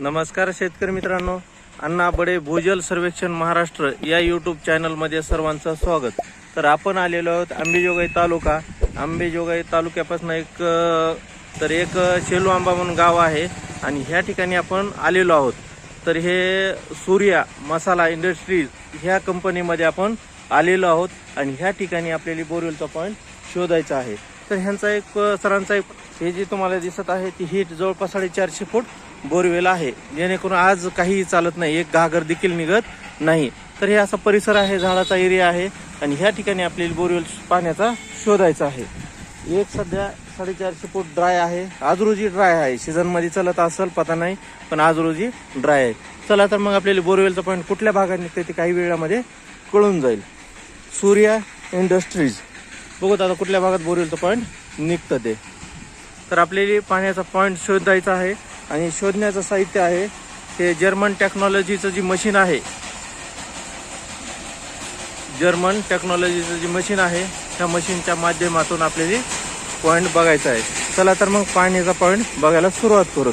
नमस्कार शेतकरी मित्रांनो. अण्णा बडे भूजल सर्वेक्षण महाराष्ट्र या यूट्यूब चॅनलमध्ये सर्वांचं स्वागत. तर आपण आलेलो आहोत आंबेजोगाई तालुका. आंबेजोगाई तालुक्यापासून एक तर एक शेलू आंबा म्हणून गाव आहे आणि ह्या ठिकाणी आपण आलेलो आहोत. तर हे सूर्या मसाला इंडस्ट्रीज ह्या कंपनीमध्ये आपण आलेलो आहोत आणि ह्या ठिकाणी आपल्याला बोरवेलचा पॉईंट शोधायचा आहे. तर ह्यांचा एक सरांचा एक हे जे तुम्हाला दिसत आहे ती हीट जवळपास साडेचारशे फूट बोरवेल आहे. जेणेकरून आज काहीही चालत नाही. एक घागर देखील निघत नाही. तर हे असा परिसर आहे झाडाचा एरिया आहे. आणि ह्या ठिकाणी आपल्याला बोरवेल पाण्याचा शोधायचा आहे. एक सध्या साडेचारशे फूट ड्राय आहे. आज रोजी ड्राय आहे. सीझनमध्ये चालत असेल पता नाही. पण आज रोजी ड्राय आहे. चला तर मग आपल्याला बोरवेलचा पॉईंट कुठल्या भागात निघते ते काही वेळामध्ये कळून जाईल. सूर्या इंडस्ट्रीज. बघूत आता कुठल्या भागात बोरवेलचं पॉईंट निघतं ते. तर आपल्याला पाण्याचा पॉईंट शोधायचा आहे. आणि शोधण्याचं साहित्य आहे हे जर्मन टेक्नॉलॉजीचं जी मशीन आहे. जर्मन टेक्नॉलॉजीचं जी मशीन आहे त्या मशीनच्या माध्यमातून आपल्याला पॉईंट बघायचा आहे. चला तर मग पाण्याचा पॉईंट बघायला सुरुवात करू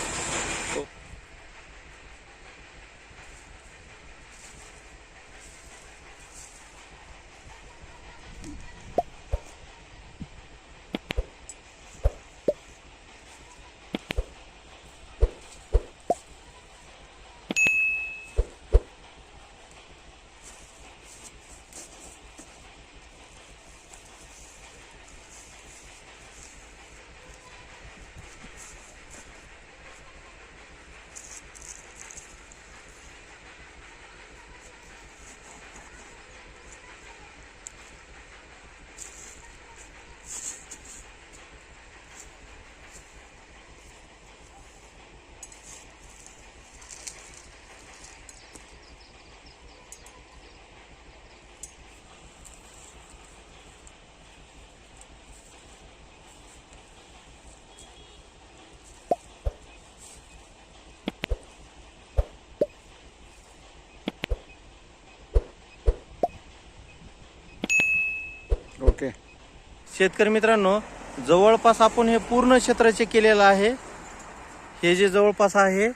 ओके. शेतकरी मित्रांनो जवळपास आपण हे पूर्ण क्षेत्र चेक केलेलं आहे. हे जे जवळपास आहे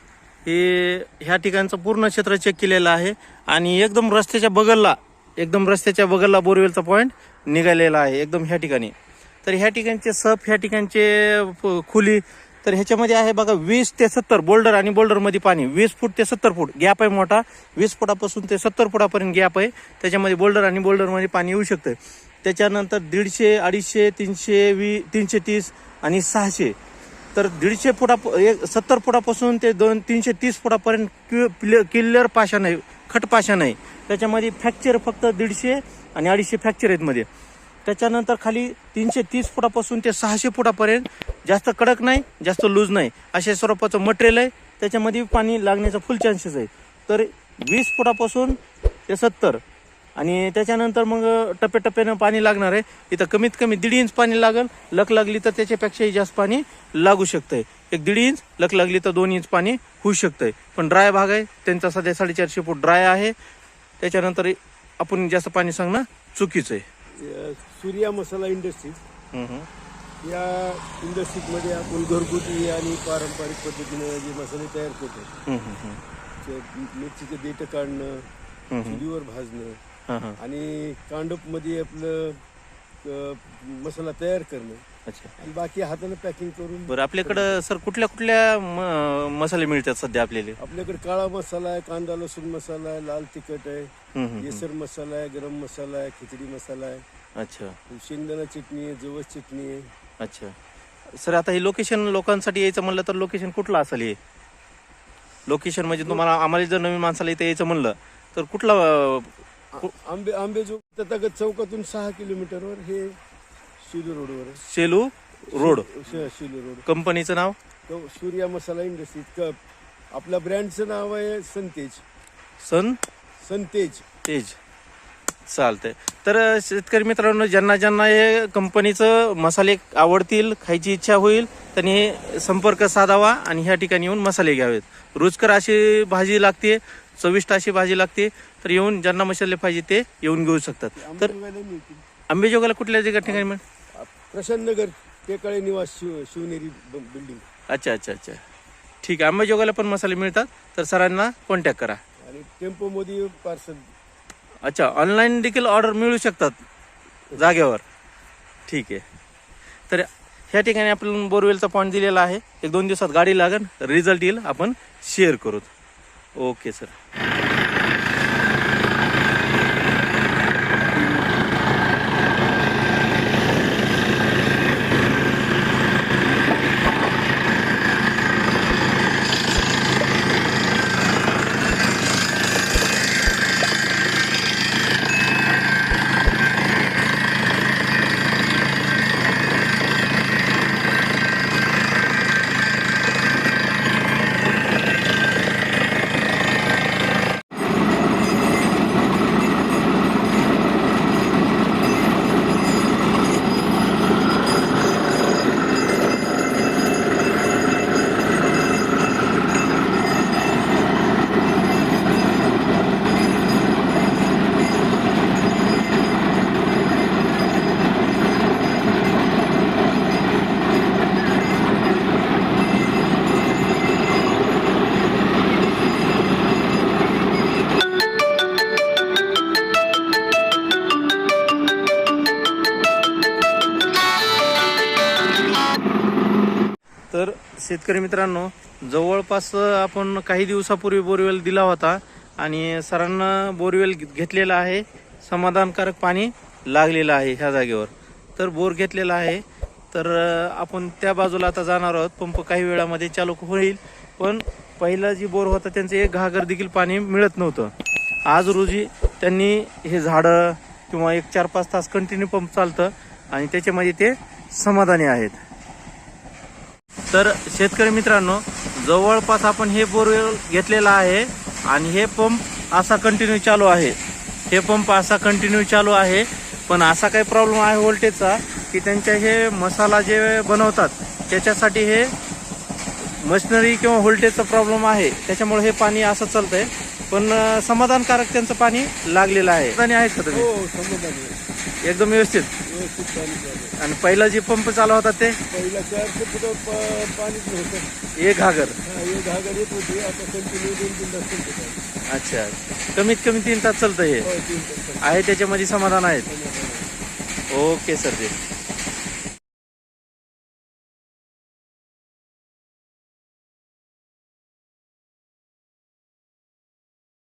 हे ह्या ठिकाणचं पूर्ण क्षेत्र चेक केलेलं आहे. आणि एकदम रस्त्याच्या बगलला एकदम रस्त्याच्या बगलला बोरवेलचा पॉईंट निघालेला आहे एकदम ह्या ठिकाणी. तर ह्या ठिकाणचे सप ह्या ठिकाणचे खुली तर ह्याच्यामध्ये आहे बघा वीस ते सत्तर बोल्डर आणि बोल्डरमध्ये पाणी. वीस फूट ते सत्तर फूट गॅप आहे मोठा. वीस फुटापासून ते सत्तर फुटापर्यंत गॅप आहे. त्याच्यामध्ये बोल्डर आणि बोल्डरमध्ये पाणी येऊ शकतं. त्याच्यानंतर दीडशे अडीचशे तीनशे वी तीनशे तीस आणि सहाशे. तर दीडशे फुटा एक सत्तर फुटापासून ते दोन तीनशे तीस फुटापर्यंत क्यु- किल्लर पाषाण आहे खट पाषाण आहे त्याच्यामध्ये फ्रॅक्चर फक्त दीडशे आणि अडीचशे फ्रॅक्चर आहेत मध्ये. त्याच्यानंतर खाली तीनशे तीस फुटापासून ते सहाशे फुटापर्यंत जास्त कडक नाही जास्त लूज नाही. अशा स्वरूपाचं मटेरियल आहे. त्याच्यामध्ये पाणी लागण्याचा फुल चान्सेस आहे. तर वीस फुटापासून ते सत्तर आणि त्याच्यानंतर मग टप्प्याटप्प्यानं पाणी लागणार आहे. इथं कमीत कमी दीड इंच पाणी लागल. लक लागली तर त्याच्यापेक्षाही जास्त पाणी लागू शकतंय. एक दीड इंच लक लागली तर दोन इंच पाणी होऊ शकतंय. पण ड्राय भाग आहे. त्यांचा सध्या साडेचारशे फूट ड्राय आहे. त्याच्यानंतर आपण जास्त पाणी सांगणं चुकीचं आहे. सूर्या मसाला इंडस्ट्रीज. या इंडस्ट्रीजमध्ये आपण घरगुती आणि पारंपरिक पद्धतीने जे मसाले तयार करतो मिरचीचे देठ काढणं. चुलीवर भाजणं हा, हा. आणि कांडपमध्ये आपलं अ, मसाला तयार करणं. अच्छा. आणि बाकी हाताने पॅकिंग करून बरं आपल्याकडं सर कुठल्या कुठल्या म- मसाले मिळतात सध्या आपल्याला? आपल्याकडे काळा मसाला आहे कांदा लसूण मसाला आहे लाल तिखट आहे. हम्म, हम्म, हम्म. येसर मसाला आहे गरम मसाला आहे खिचडी मसाला आहे. अच्छा. शेंगदाणा चटणी आहे जवस चटणी आहे. अच्छा. सर आता हे लोकेशन लोकांसाठी यायचं म्हणलं तर लोकेशन कुठलं असेल हे? लोकेशन म्हणजे तुम्हाला आम्हाला जर नवीन माणसाला इथे यायचं म्हणलं तर कुठला अं, आंबे आंबे जो तथागत चौकातून सहा किलोमीटरवर हे शिलू रोडवर. शेलू रोड. शिलू रोड. कंपनीचं नाव? तो सूर्या मसाला इंडस्ट्री कप आपल्या ब्रँडचं नाव आहे संतेज. सन? संतेज. तेज. चालतंय. तर शेतकरी मित्रांनो ज्यांना ज्यांना हे कंपनीचं मसाले आवडतील खायची इच्छा होईल त्यांनी संपर्क साधावा आणि ह्या ठिकाणी येऊन मसाले घ्यावेत. रुचकर अशी भाजी लागते चविष्ट अशी भाजी लागते तर येऊन ज्यांना मसाले पाहिजे ते येऊन घेऊ शकतात. तर आंबेजोगाईला कुठल्या जगा ठिकाणी मिळेल प्रशांत नगर टेकाळे निवास शिव शिवनेरी बिल्डिंग अच्छा अच्छा अच्छा. ठीक आहे अंबाजोगाईला पण मसाले मिळतात तर सरांना कॉन्टॅक्ट करा. आणि टेम्पोमध्ये पार्सल अच्छा ऑनलाईन देखील ऑर्डर मिळू शकतात जागेवर. ठीक आहे. तर ह्या ठिकाणी आपण बोरवेलचा पॉईंट दिलेला आहे. एक दोन दिवसात गाडी लागेल रिझल्ट येईल आपण शेअर करू. ओके सर तर शेतकरी मित्रांनो जवळपास आपण काही दिवसापूर्वी बोरवेल दिला होता आणि सरांना बोरवेल घेतलेला आहे. समाधानकारक पाणी लागलेलं आहे ह्या जागेवर. तर बोर घेतलेला आहे. तर आपण त्या बाजूला आता जाणार आहोत. पंप काही वेळामध्ये चालू होईल. पण पहिला जी बोर होता त्यांचं एक घागर देखील पाणी मिळत नव्हतं. आज रोजी त्यांनी हे झाडं किंवा एक चार पाच तास कंटिन्यू पंप चालतं आणि त्याच्यामध्ये ते समाधानी आहेत. तर शेतकरी मित्रांनो जवळपास आपण हे बोरवेल घेतलेला आहे आणि हे पंप असा कंटिन्यू चालू आहे. हे पंप असा कंटिन्यू चालू आहे. पण असा काही प्रॉब्लेम आहे व्होल्टेजचा की त्यांच्या हे मसाला जे बनवतात त्याच्यासाठी हे मशिनरी किंवा व्होल्टेजचा प्रॉब्लेम आहे. त्याच्यामुळे हे पाणी असं चालतंय. पण अं, समाधानकारक त्यांचं पाणी लागलेलं आहे. समाधानी आहेत का तुम्ही? हो समाधान एकदम व्यवस्थित. व्यवस्थित पाणी चालू आणि पहिला जे पंप चालू होता ते? पहिला चारशे फुट पाणीच नव्हतं. एक घागर. हा एक घागर येत होती. आता कंटिन्यू दोन तीन तास चालतं पाणी. अच्छा. कमीत कमी तीन तास चालतं हे. हो तीन तास चालतं. आहे त्याच्यामध्ये समाधान आहेत. Okay sir ji.